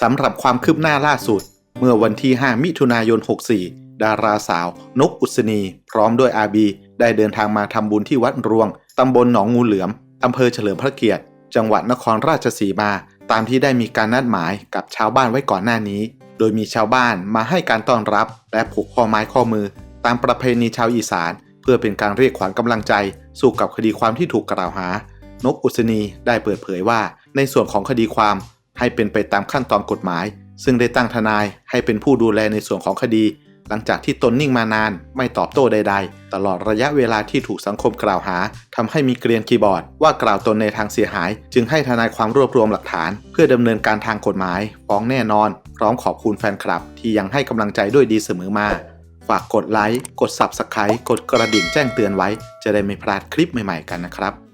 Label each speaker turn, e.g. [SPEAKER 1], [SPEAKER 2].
[SPEAKER 1] สำหรับความคืบหน้าล่าสุด เมื่อวันที่ 5 มิถุนายน 64 ดาราสาว นกอุศนี พร้อมด้วยอาบี ได้เดินทางมาทำบุญที่วัดรวงตำบลหนองงูเหลือมอำเภอเฉลิมพระเกียรติ จังหวัดนครราชสีมา ตามที่ได้มีการนัดหมายกับชาวบ้านไว้ก่อนหน้านี้ โดยมีชาวบ้านมาให้การต้อนรับ และผูกข้อไม้ข้อมือ ตามประเพณีชาวอีสาน เพื่อเป็นการเรียกขวัญกำลังใจ สู้กับคดีความที่ถูกกล่าวหา นกอุศนีได้เปิดเผยว่า ในส่วนของคดีความ ให้เป็นไปตามขั้นตอนกฎหมาย ซึ่งได้ตั้งทนายให้เป็นผู้ดูแลในส่วนของคดี หลังจากที่ตนนิ่งมานาน ไม่ตอบโต้ใด ๆ ตลอดระยะเวลาที่ถูกสังคมกล่าวหาทำให้มีเกรียนคีย์บอร์ด ว่ากล่าวตนในทางเสียหาย จึงให้ทนายความรวบรวมหลักฐาน เพื่อดำเนินการทางกฎหมายฟ้องแน่นอน พร้อมขอบคุณแฟนคลับ ที่ยังให้กำลังใจด้วยดีเสมอมาฝากกดไลค์ กด Subscribe กดกระดิ่งแจ้งเตือนไว้ จะได้ไม่พลาดคลิปใหม่ๆกันนะครับ